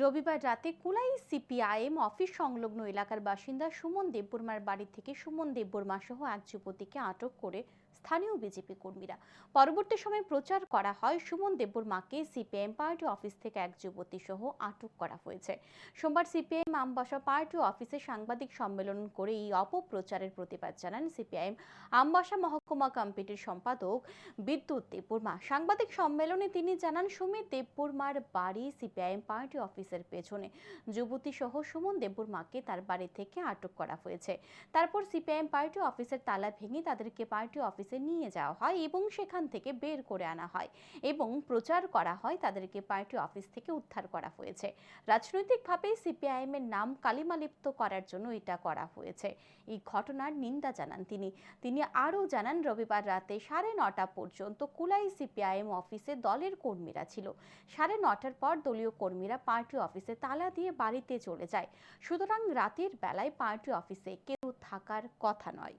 রবিবার রাতে Kulai CPIM office সংলগ্ন এলাকার বাসিন্দা সুমন দেববর্মার বাড়ি থেকে সুমন দেববর্মা সহ এক যুবতীকে আটক করে স্থানীয় বিজেপি কর্মীরা। পরবর্তী সময়ে প্রচার করা হয় সুমন দেববর্মাকে সিপিআইএম পার্টি অফিস থেকে এক যুবতী সহ আটক করা হয়েছে। সোমবার সিপিআইএম আমবাসা পার্টি অফিসে সাংবাদিক সম্মেলন করে এই অপপ্রচারের প্রতিবাদ জানান সিপিআইএম আমবাসা মহকুমা কমিটির সম্পাদক বিদ্যুৎ দেববর্মা। সাংবাদিক সম্মেলনে তিনি জানান সুমিত দেববর্মার বাড়ি সিপিআইএম পার্টি অফিসের পেছনে। যুবতী সহ সুমন দেববর্মাকে তার বাড়ি থেকে আটক করা হয়েছে। তারপর সিপিআইএম পার্টি অফিসের তালা ভেঙে তাদেরকে পার্টি অফিসে নিয়ে যাওয়া হয় এবং সেখান থেকে বের করে আনা হয় এবং প্রচার করা হয় তাদেরকে পার্টি অফিস থেকে উদ্ধার করা হয়েছে। রাজনৈতিকভাবে সিপিআইএম এর নাম কালিমালিপ্ত করার জন্য এটা করা হয়েছে। এই ঘটনার নিন্দা জানান তিনি। তিনি আরও জানান, রবিবার রাতে সাড়ে নটা পর্যন্ত কুলাই সিপিআইএম অফিসে দলের কর্মীরা ছিল। সাড়ে নটার পর দলীয় কর্মীরা পার্টি অফিসে তালা দিয়ে বাড়িতে চলে যায়। সুতরাং রাতের বেলায় পার্টি অফিসে কেউ থাকার কথা নয়।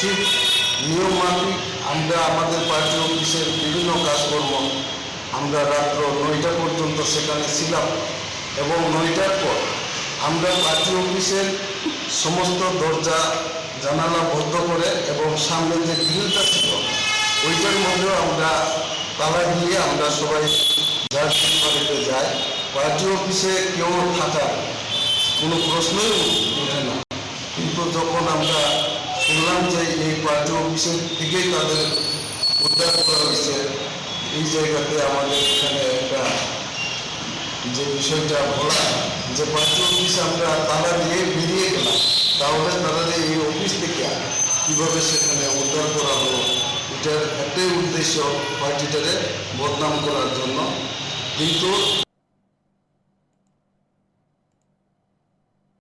ঠিক নিয়ম মাফিক আমরা আমাদের পার্টি অফিসের বিভিন্ন কাজকর্ম আমরা রাত্র নয়টা পর্যন্ত সেখানে ছিলাম এবং নয়টার পর আমরা পার্টি অফিসের সমস্ত দরজা, জানালা বন্ধ করে এবং সামনে যে গ্রিলটা ওইটার মধ্যেও আমরা তালা দিয়ে আমরা সবাই বাড়িতে যাই। পার্টি অফিসে কেউ থাকার কোনো প্রশ্নই ওঠে না। কিন্তু যখন আমরা শুনলাম যে এই পার্টি অফিসের থেকেই তাদের উদ্ধার করা হয়েছে, এই জায়গাতে আমাদের এখানে একটা যে বিষয়টা বলা, যে পার্টি অফিস আমরা তালা দিয়ে বেরিয়ে গেলাম, তাহলে তারা এই অফিস থেকে কীভাবে সেখানে উদ্ধার করা হলো? এটার একটাই উদ্দেশ্য পার্টিটারে বদনাম করার জন্য। কিন্তু